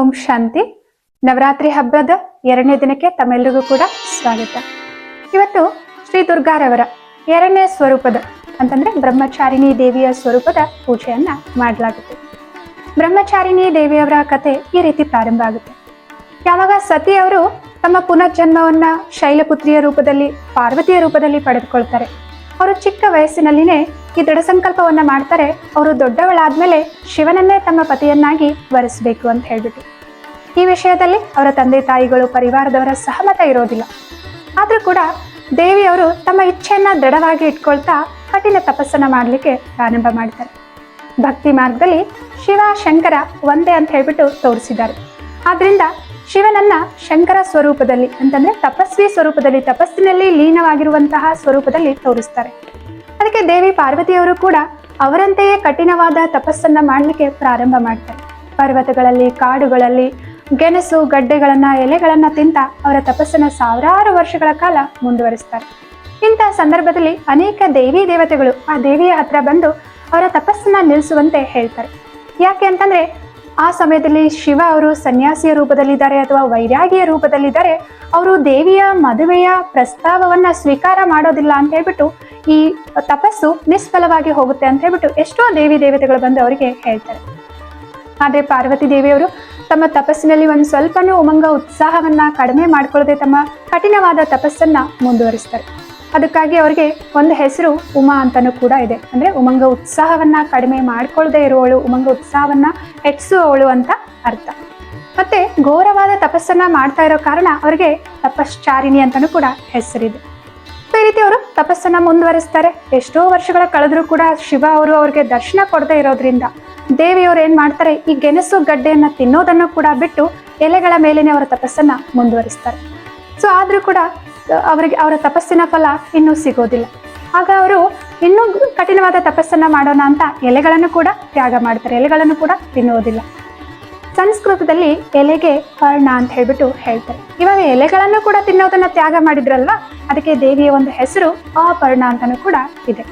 ಓಂ ಶಾಂತಿ. ನವರಾತ್ರಿ ಹಬ್ಬದ ಎರಡನೇ ದಿನಕ್ಕೆ ತಮ್ಮೆಲ್ಲರಿಗೂ ಕೂಡ ಸ್ವಾಗತ. ಇವತ್ತು ಶ್ರೀ ದುರ್ಗಾರವರ ಎರಡನೇ ಸ್ವರೂಪದ, ಅಂತಂದ್ರೆ ಬ್ರಹ್ಮಚಾರಿಣಿ ದೇವಿಯ ಸ್ವರೂಪದ ಪೂಜೆಯನ್ನ ಮಾಡಲಾಗುತ್ತೆ. ಬ್ರಹ್ಮಚಾರಿಣಿ ದೇವಿಯವರ ಕತೆ ಈ ರೀತಿ ಪ್ರಾರಂಭ ಆಗುತ್ತೆ. ಯಾವಾಗ ಸತಿಯವರು ತಮ್ಮ ಪುನರ್ಜನ್ಮವನ್ನ ಶೈಲಪುತ್ರಿಯ ರೂಪದಲ್ಲಿ, ಪಾರ್ವತಿಯ ರೂಪದಲ್ಲಿ ಪಡೆದುಕೊಳ್ತಾರೆ. ಅವರು ಚಿಕ್ಕ ವಯಸ್ಸಿನಲ್ಲಿನೇ ಈ ದೃಢ ಸಂಕಲ್ಪವನ್ನ ಮಾಡ್ತಾರೆ, ಅವರು ದೊಡ್ಡವಳಾದ್ಮೇಲೆ ಶಿವನನ್ನೇ ತಮ್ಮ ಪತಿಯನ್ನಾಗಿ ವರಿಸಬೇಕು ಅಂತ ಹೇಳ್ಬಿಟ್ಟು. ಈ ವಿಷಯದಲ್ಲಿ ಅವರ ತಂದೆ ತಾಯಿಗಳು, ಪರಿವಾರದವರ ಸಹಮತ ಇರೋದಿಲ್ಲ. ಆದ್ರೂ ಕೂಡ ದೇವಿ ಅವರು ತಮ್ಮ ಇಚ್ಛೆಯನ್ನ ದೃಢವಾಗಿ ಇಟ್ಕೊಳ್ತಾ ಕಠಿಣ ತಪಸ್ಸನ್ನ ಮಾಡಲಿಕ್ಕೆ ಪ್ರಾರಂಭ ಮಾಡ್ತಾರೆ. ಭಕ್ತಿ ಮಾರ್ಗದಲ್ಲಿ ಶಿವ, ಶಂಕರ ಒಂದೇ ಅಂತ ಹೇಳ್ಬಿಟ್ಟು ತೋರಿಸಿದ್ದಾರೆ. ಆದ್ರಿಂದ ಶಿವನನ್ನ ಶಂಕರ ಸ್ವರೂಪದಲ್ಲಿ, ಅಂತಂದ್ರೆ ತಪಸ್ವಿ ಸ್ವರೂಪದಲ್ಲಿ, ತಪಸ್ಸಿನಲ್ಲಿ ಲೀನವಾಗಿರುವಂತಹ ಸ್ವರೂಪದಲ್ಲಿ ತೋರಿಸ್ತಾರೆ. ಅದಕ್ಕೆ ದೇವಿ ಪಾರ್ವತಿಯವರು ಕೂಡ ಅವರಂತೆಯೇ ಕಠಿಣವಾದ ತಪಸ್ಸನ್ನ ಮಾಡಲಿಕ್ಕೆ ಪ್ರಾರಂಭ ಮಾಡ್ತಾರೆ. ಪರ್ವತಗಳಲ್ಲಿ, ಕಾಡುಗಳಲ್ಲಿ, ಗೆಣಸು, ಗಡ್ಡೆಗಳನ್ನ, ಎಲೆಗಳನ್ನ ತಿಂತ ಅವರ ತಪಸ್ಸನ್ನ ಸಾವಿರಾರು ವರ್ಷಗಳ ಕಾಲ ಮುಂದುವರಿಸ್ತಾರೆ. ಇಂತಹ ಸಂದರ್ಭದಲ್ಲಿ ಅನೇಕ ದೇವಿ ದೇವತೆಗಳು ಆ ದೇವಿಯ ಹತ್ರ ಬಂದು ಅವರ ತಪಸ್ಸನ್ನ ನಿಲ್ಲಿಸುವಂತೆ ಹೇಳ್ತಾರೆ. ಯಾಕೆ ಅಂತಂದ್ರೆ ಆ ಸಮಯದಲ್ಲಿ ಶಿವ ಅವರು ಸನ್ಯಾಸಿಯ ರೂಪದಲ್ಲಿದ್ದಾರೆ ಅಥವಾ ವೈರಾಗಿಯ ರೂಪದಲ್ಲಿದ್ದಾರೆ, ಅವರು ದೇವಿಯ ಮದುವೆಯ ಪ್ರಸ್ತಾವವನ್ನ ಸ್ವೀಕಾರ ಮಾಡೋದಿಲ್ಲ ಅಂತ ಹೇಳ್ಬಿಟ್ಟು ಈ ತಪಸ್ಸು ನಿಷ್ಫಲವಾಗಿ ಹೋಗುತ್ತೆ ಅಂತ ಹೇಳ್ಬಿಟ್ಟು ಎಷ್ಟೋ ದೇವಿ ದೇವತೆಗಳು ಬಂದು ಅವರಿಗೆ ಹೇಳ್ತಾರೆ. ಆದರೆ ಪಾರ್ವತಿ ದೇವಿಯವರು ತಮ್ಮ ತಪಸ್ಸಿನಲ್ಲಿ ಒಂದು ಸ್ವಲ್ಪನೂ ಉಮಂಗ ಉತ್ಸಾಹವನ್ನ ಕಡಿಮೆ ಮಾಡ್ಕೊಳ್ಳದೆ ತಮ್ಮ ಕಠಿಣವಾದ ತಪಸ್ಸನ್ನ ಮುಂದುವರಿಸ್ತಾರೆ. ಅದಕ್ಕಾಗಿ ಅವರಿಗೆ ಒಂದು ಹೆಸರು ಉಮಾ ಅಂತಲೂ ಕೂಡ ಇದೆ. ಅಂದ್ರೆ ಉಮಂಗ ಉತ್ಸಾಹವನ್ನ ಕಡಿಮೆ ಮಾಡ್ಕೊಳ್ಳದೆ ಇರುವವಳು ಉಮಂಗ ಉತ್ಸಾಹವನ್ನ ಹೆಚ್ಚಿಸುವವಳು ಅಂತ ಅರ್ಥ. ಮತ್ತೆ ಘೋರವಾದ ತಪಸ್ಸನ್ನ ಮಾಡ್ತಾ ಇರೋ ಕಾರಣ ಅವರಿಗೆ ತಪಶ್ಚಾರಿಣಿ ಅಂತಲೂ ಕೂಡ ಹೆಸರಿದೆ. ಈ ರೀತಿ ಅವರು ತಪಸ್ಸನ್ನ ಮುಂದುವರಿಸ್ತಾರೆ. ಎಷ್ಟೋ ವರ್ಷಗಳ ಕಳೆದರೂ ಕೂಡ ಶಿವ ಅವರು ಅವ್ರಿಗೆ ದರ್ಶನ ಕೊಡದೇ ಇರೋದ್ರಿಂದ ದೇವಿಯವರು ಏನು ಮಾಡ್ತಾರೆ, ಈ ಗೆಣಸು ಗಡ್ಡೆಯನ್ನು ತಿನ್ನೋದನ್ನು ಕೂಡ ಬಿಟ್ಟು ಎಲೆಗಳ ಮೇಲೇನೆ ಅವರ ತಪಸ್ಸನ್ನ ಮುಂದುವರಿಸ್ತಾರೆ. ಸೊ ಆದರೂ ಕೂಡ ಅವರಿಗೆ ಅವರ ತಪಸ್ಸಿನ ಫಲ ಇನ್ನೂ ಸಿಗೋದಿಲ್ಲ. ಆಗ ಅವರು ಇನ್ನೂ ಕಠಿಣವಾದ ತಪಸ್ಸನ್ನು ಮಾಡೋಣ ಅಂತ ಎಲೆಗಳನ್ನು ಕೂಡ ತ್ಯಾಗ ಮಾಡ್ತಾರೆ. ಎಲೆಗಳನ್ನು ಕೂಡ ತಿನ್ನುವುದಿಲ್ಲ. ಸಂಸ್ಕೃತದಲ್ಲಿ ಎಲೆಗೆ ಪರ್ಣ ಅಂತ ಹೇಳ್ಬಿಟ್ಟು ಹೇಳ್ತಾರೆ. ಇವಾಗ ಎಲೆಗಳನ್ನು ಕೂಡ ತಿನ್ನೋದನ್ನ ತ್ಯಾಗ ಮಾಡಿದ್ರಲ್ವಾ? ಅದಕ್ಕೆ ದೇವಿಯ ಒಂದು ಹೆಸರು ಅಪರ್ಣ ಅಂತಾನೂ ಕೂಡ ಇದೆ.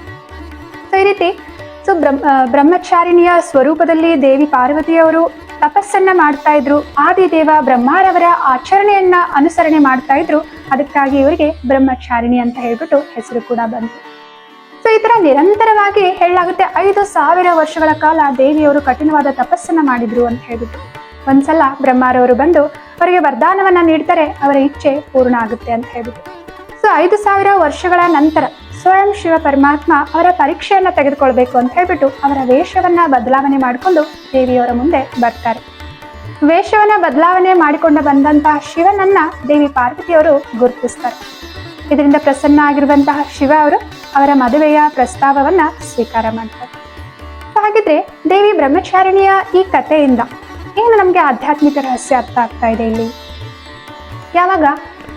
ಸೊ, ಈ ರೀತಿ ಸೊ ಬ್ರಹ್ಮ ಬ್ರಹ್ಮಚಾರಿಣಿಯ ಸ್ವರೂಪದಲ್ಲಿ ದೇವಿ ಪಾರ್ವತಿಯವರು ತಪಸ್ಸನ್ನ ಮಾಡ್ತಾ ಇದ್ರು. ಆದಿದೇವ ಬ್ರಹ್ಮಾರವರ ಆಚರಣೆಯನ್ನ ಅನುಸರಣೆ ಮಾಡ್ತಾ ಇದ್ರು. ಅದಕ್ಕಾಗಿ ಇವರಿಗೆ ಬ್ರಹ್ಮಚಾರಿಣಿ ಅಂತ ಹೇಳ್ಬಿಟ್ಟು ಹೆಸರು ಕೂಡ ಬಂತು. ಸೊ ಈ ತರ ನಿರಂತರವಾಗಿ ಹೇಳಲಾಗುತ್ತೆ, ಐದು ಸಾವಿರ ವರ್ಷಗಳ ಕಾಲ ದೇವಿಯವರು ಕಠಿಣವಾದ ತಪಸ್ಸನ್ನ ಮಾಡಿದ್ರು ಅಂತ ಹೇಳ್ಬಿಟ್ಟು. ಒಂದ್ಸಲ ಬ್ರಹ್ಮಾರವರು ಬಂದು ಅವರಿಗೆ ವರದಾನವನ್ನ ನೀಡ್ತಾರೆ, ಅವರ ಇಚ್ಛೆ ಪೂರ್ಣ ಆಗುತ್ತೆ ಅಂತ ಹೇಳ್ಬಿಟ್ಟು. ಸೊ ಐದು ಸಾವಿರ ವರ್ಷಗಳ ನಂತರ ಸ್ವಯಂ ಶಿವ ಪರಮಾತ್ಮ ಅವರ ಪರೀಕ್ಷೆಯನ್ನ ತೆಗೆದುಕೊಳ್ಬೇಕು ಅಂತ ಹೇಳ್ಬಿಟ್ಟು ಅವರ ವೇಷವನ್ನ ಬದಲಾವಣೆ ಮಾಡಿಕೊಂಡು ದೇವಿಯವರ ಮುಂದೆ ಬರ್ತಾರೆ. ವೇಷವನ್ನ ಬದಲಾವಣೆ ಮಾಡಿಕೊಂಡು ಬಂದಂತಹ ಶಿವನನ್ನ ದೇವಿ ಪಾರ್ವತಿಯವರು ಗುರುತಿಸ್ತಾರೆ. ಇದರಿಂದ ಪ್ರಸನ್ನ ಆಗಿರುವಂತಹ ಶಿವ ಅವರು ಅವರ ಮದುವೆಯ ಪ್ರಸ್ತಾವವನ್ನ ಸ್ವೀಕಾರ ಮಾಡ್ತಾರೆ. ಹಾಗಿದ್ರೆ ದೇವಿ ಬ್ರಹ್ಮಚಾರಿಣಿಯ ಈ ಕಥೆಯಿಂದ ಏನು ನಮಗೆ ಆಧ್ಯಾತ್ಮಿಕ ರಹಸ್ಯ ಅರ್ಥ ಆಗ್ತಾ ಇದೆ ಇಲ್ಲಿ? ಯಾವಾಗ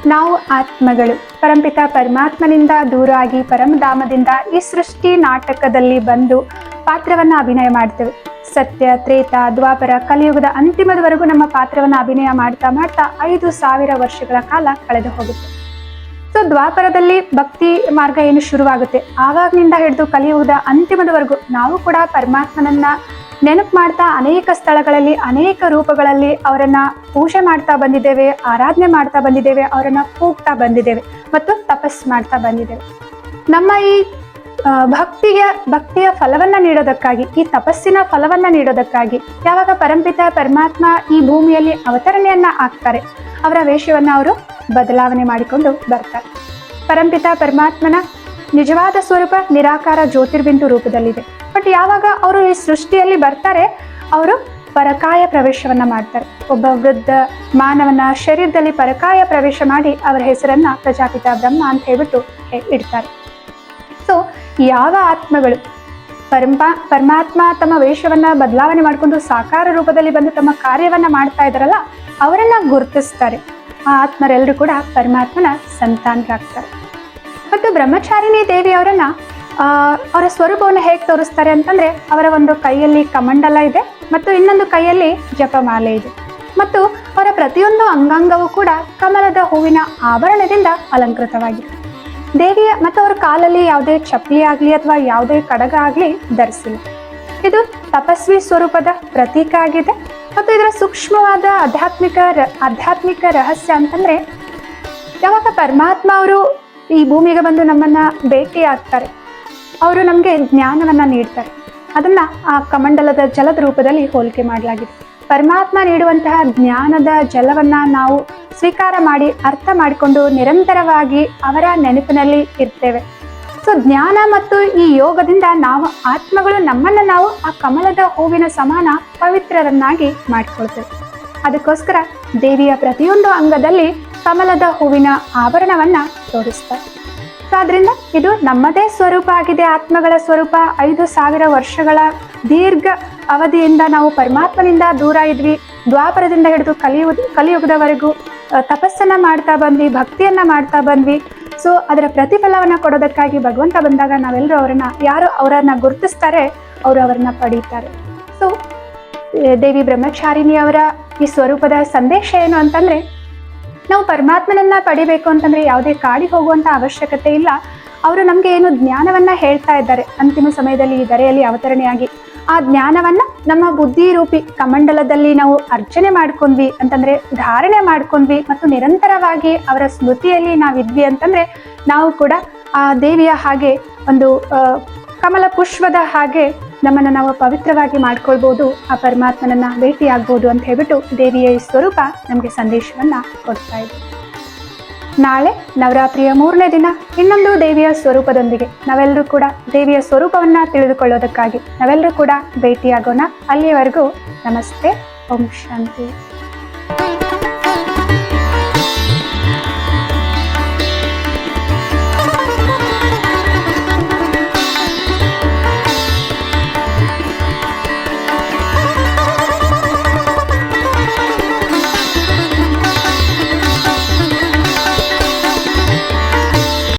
ನಾವು ಆತ್ಮಗಳು, ಪರಂಪಿತ ಪರಮಾತ್ಮನಿಂದ ದೂರ ಆಗಿ ಪರಮಧಾಮದಿಂದ ಈ ಸೃಷ್ಟಿ ನಾಟಕದಲ್ಲಿ ಬಂದು ಪಾತ್ರವನ್ನ ಅಭಿನಯ ಮಾಡ್ತೇವೆ. ಸತ್ಯ, ತ್ರೇತ, ದ್ವಾಪರ ಕಲಿಯುಗದ ಅಂತಿಮದವರೆಗೂ ನಮ್ಮ ಪಾತ್ರವನ್ನು ಅಭಿನಯ ಮಾಡ್ತಾ ಮಾಡ್ತಾ ಐದು ಸಾವಿರ ವರ್ಷಗಳ ಕಾಲ ಕಳೆದು ಹೋಗುತ್ತೆ. ಸೊ ದ್ವಾಪರದಲ್ಲಿ ಭಕ್ತಿ ಮಾರ್ಗ ಏನು ಶುರುವಾಗುತ್ತೆ? ಆವಾಗ್ನಿಂದ ಹಿಡಿದು ಕಲಿಯುಗದ ಅಂತಿಮದವರೆಗೂ ನಾವು ಕೂಡ ಪರಮಾತ್ಮನನ್ನ ನೆನಪು ಮಾಡ್ತಾ ಅನೇಕ ಸ್ಥಳಗಳಲ್ಲಿ, ಅನೇಕ ರೂಪಗಳಲ್ಲಿ ಅವರನ್ನ ಪೂಜೆ ಮಾಡ್ತಾ ಬಂದಿದ್ದೇವೆ, ಆರಾಧನೆ ಮಾಡ್ತಾ ಬಂದಿದ್ದೇವೆ, ಅವರನ್ನ ಕೂಗ್ತಾ ಬಂದಿದ್ದೇವೆ ಮತ್ತು ತಪಸ್ ಮಾಡ್ತಾ ಬಂದಿದ್ದೇವೆ. ನಮ್ಮ ಈ ಭಕ್ತಿಯ ಭಕ್ತಿಯ ಫಲವನ್ನ ನೀಡೋದಕ್ಕಾಗಿ, ಈ ತಪಸ್ಸಿನ ಫಲವನ್ನ ನೀಡೋದಕ್ಕಾಗಿ ಯಾವಾಗ ಪರಂಪಿತ ಪರಮಾತ್ಮ ಈ ಭೂಮಿಯಲ್ಲಿ ಅವತರಣೆಯನ್ನ ಹಾಕ್ತಾರೆ, ಅವರ ವೇಷವನ್ನ ಅವರು ಬದಲಾವಣೆ ಮಾಡಿಕೊಂಡು ಬರ್ತಾರೆ. ಪರಂಪಿತ ಪರಮಾತ್ಮನ ನಿಜವಾದ ಸ್ವರೂಪ ನಿರಾಕಾರ ಜ್ಯೋತಿರ್ಬಿಂದು ರೂಪದಲ್ಲಿದೆ. ಬಟ್ ಯಾವಾಗ ಅವರು ಈ ಸೃಷ್ಟಿಯಲ್ಲಿ ಬರ್ತಾರೆ, ಅವರು ಪರಕಾಯ ಪ್ರವೇಶವನ್ನ ಮಾಡ್ತಾರೆ. ಒಬ್ಬ ವೃದ್ಧ ಮಾನವನ ಶರೀರದಲ್ಲಿ ಪರಕಾಯ ಪ್ರವೇಶ ಮಾಡಿ ಅವರ ಹೆಸರನ್ನ ಪ್ರಜಾಪಿತ ಬ್ರಹ್ಮ ಅಂತ ಹೇಳ್ಬಿಟ್ಟು ಇಡ್ತಾರೆ. ಯಾವ ಆತ್ಮಗಳು? ಪರಮ ಪರಮಾತ್ಮ ತಮ್ಮ ವೇಷವನ್ನ ಬದಲಾವಣೆ ಮಾಡಿಕೊಂಡು ಸಾಕಾರ ರೂಪದಲ್ಲಿ ಬಂದು ತಮ್ಮ ಕಾರ್ಯವನ್ನ ಮಾಡ್ತಾ ಇದ್ದಾರಲ್ಲ ಅವರನ್ನ ಗುರುತಿಸ್ತಾರೆ. ಆ ಆತ್ಮರೆಲ್ಲರೂ ಕೂಡ ಪರಮಾತ್ಮನ ಸಂತಾನರಾಗ್ತಾರೆ. ಮತ್ತು ಬ್ರಹ್ಮಚಾರಿಣಿ ದೇವಿ ಆ, ಅವರ ಸ್ವರೂಪವನ್ನು ಹೇಗೆ ತೋರಿಸ್ತಾರೆ ಅಂತಂದ್ರೆ ಅವರ ಒಂದು ಕೈಯಲ್ಲಿ ಕಮಂಡಲ ಇದೆ ಮತ್ತು ಇನ್ನೊಂದು ಕೈಯಲ್ಲಿ ಜಪಮಾಲೆ ಇದೆ. ಮತ್ತು ಅವರ ಪ್ರತಿಯೊಂದು ಅಂಗಾಂಗವೂ ಕೂಡ ಕಮಲದ ಹೂವಿನ ಆಭರಣದಿಂದ ಅಲಂಕೃತವಾಗಿದೆ ದೇವಿಯ ಮತ್ತು ಅವರ ಕಾಲಲ್ಲಿ ಯಾವುದೇ ಚಪ್ಪಲಿ ಆಗಲಿ ಅಥವಾ ಯಾವುದೇ ಕಡಗ ಆಗಲಿ ಧರಿಸಿಲ್ಲ. ಇದು ತಪಸ್ವಿ ಸ್ವರೂಪದ ಪ್ರತೀಕ ಆಗಿದೆ ಮತ್ತು ಇದರ ಸೂಕ್ಷ್ಮವಾದ ಆಧ್ಯಾತ್ಮಿಕ ಆಧ್ಯಾತ್ಮಿಕ ರಹಸ್ಯ ಅಂತಂದ್ರೆ ಯಾವಾಗ ಪರಮಾತ್ಮ ಅವರು ಈ ಭೂಮಿಗೆ ಬಂದು ನಮ್ಮನ್ನ ಭೇಟಿ ಆಗ್ತಾರೆ ಅವರು ನಮಗೆ ಜ್ಞಾನವನ್ನ ನೀಡ್ತಾರೆ. ಅದನ್ನ ಆ ಕಮಂಡಲದ ಜಲದ ರೂಪದಲ್ಲಿ ಹೋಲಿಕೆ ಮಾಡಲಾಗಿದೆ. ಪರಮಾತ್ಮ ನೀಡುವಂತಹ ಜ್ಞಾನದ ಜಲವನ್ನ ನಾವು ಸ್ವೀಕಾರ ಮಾಡಿ ಅರ್ಥ ಮಾಡಿಕೊಂಡು ನಿರಂತರವಾಗಿ ಅವರ ನೆನಪಿನಲ್ಲಿ ಇರ್ತೇವೆ. ಸೊ ಜ್ಞಾನ ಮತ್ತು ಈ ಯೋಗದಿಂದ ನಾವು ಆತ್ಮಗಳು ನಮ್ಮನ್ನ ನಾವು ಆ ಕಮಲದ ಹೂವಿನ ಸಮಾನ ಪವಿತ್ರರನ್ನಾಗಿ ಮಾಡಿಕೊಳ್ತೇವೆ. ಅದಕ್ಕೋಸ್ಕರ ದೇವಿಯ ಪ್ರತಿಯೊಂದು ಅಂಗದಲ್ಲಿ ಕಮಲದ ಹೂವಿನ ಆಭರಣವನ್ನ ತೋರಿಸ್ತಾರೆ. ಸೊ ಅದರಿಂದ ಇದು ನಮ್ಮದೇ ಸ್ವರೂಪ ಆಗಿದೆ. ಆತ್ಮಗಳ ಸ್ವರೂಪ ಐದು ಸಾವಿರ ವರ್ಷಗಳ ದೀರ್ಘ ಅವಧಿಯಿಂದ ನಾವು ಪರಮಾತ್ಮನಿಂದ ದೂರ ಇದ್ವಿ. ದ್ವಾಪರದಿಂದ ಹಿಡಿದು ಕಲಿಯುವುದು ಕಲಿಯುಗದವರೆಗೂ ತಪಸ್ಸನ್ನ ಮಾಡ್ತಾ ಬಂದ್ವಿ, ಭಕ್ತಿಯನ್ನ ಮಾಡ್ತಾ ಬಂದ್ವಿ. ಸೊ ಅದರ ಪ್ರತಿಫಲವನ್ನ ಕೊಡೋದಕ್ಕಾಗಿ ಭಗವಂತ ಬಂದಾಗ ನಾವೆಲ್ಲರೂ ಅವರನ್ನ, ಯಾರು ಅವರನ್ನ ಗುರುತಿಸ್ತಾರೆ, ಅವರು ಅವರನ್ನ ಪಡೀತಾರೆ. ಸೊ ದೇವಿ ಬ್ರಹ್ಮಚಾರಿಣಿ ಅವರ ಈ ಸ್ವರೂಪದ ಸಂದೇಶ ಏನು ಅಂತಂದ್ರೆ, ನಾವು ಪರಮಾತ್ಮನನ್ನ ಪಡಿಬೇಕು ಅಂತಂದ್ರೆ ಯಾವುದೇ ಕಾಡಿ ಹೋಗುವಂತ ಅವಶ್ಯಕತೆ ಇಲ್ಲ. ಅವರು ನಮ್ಗೆ ಏನು ಜ್ಞಾನವನ್ನ ಹೇಳ್ತಾ ಇದ್ದಾರೆ, ಅಂತಿಮ ಸಮಯದಲ್ಲಿ ಈ ಧರೆಯಲ್ಲಿ ಅವತರಣೆಯಾಗಿ. ಆ ಜ್ಞಾನವನ್ನ ನಮ್ಮ ಬುದ್ಧಿ ರೂಪಿ ಕಮಂಡಲದಲ್ಲಿ ನಾವು ಅರ್ಚನೆ ಮಾಡ್ಕೊಂಡ್ವಿ ಅಂತಂದ್ರೆ ಧಾರಣೆ ಮಾಡ್ಕೊಂಡ್ವಿ ಮತ್ತು ನಿರಂತರವಾಗಿ ಅವರ ಸ್ಮೃತಿಯಲ್ಲಿ ನಾವಿದ್ವಿ ಅಂತಂದ್ರೆ ನಾವು ಕೂಡ ಆ ದೇವಿಯ ಹಾಗೆ ಒಂದು ಕಮಲ ಪುಷ್ಪದ ಹಾಗೆ ನಮ್ಮನ್ನ ನಾವು ಪವಿತ್ರವಾಗಿ ಮಾಡ್ಕೊಳ್ಬೋದು, ಆ ಪರಮಾತ್ಮನನ್ನ ಭೇಟಿ ಆಗ್ಬೋದು ಅಂತ ಹೇಳ್ಬಿಟ್ಟು ದೇವಿಯ ಈ ಸ್ವರೂಪ ನಮಗೆ ಸಂದೇಶವನ್ನ ಕೊಡ್ತಾ ಇದೆ ನಾಳೆ ನವರಾತ್ರಿಯ ಮೂರನೇ ದಿನ ಇನ್ನೊಂದು ದೇವಿಯ ಸ್ವರೂಪದೊಂದಿಗೆ ನಾವೆಲ್ಲರೂ ಕೂಡ ದೇವಿಯ ಸ್ವರೂಪವನ್ನ ತಿಳಿದುಕೊಳ್ಳೋದಕ್ಕಾಗಿ ನಾವೆಲ್ಲರೂ ಕೂಡ ಭೇಟಿಯಾಗೋಣ. ಅಲ್ಲಿಯವರೆಗೂ ನಮಸ್ತೆ. ಓಂ ಶಾಂತಿ.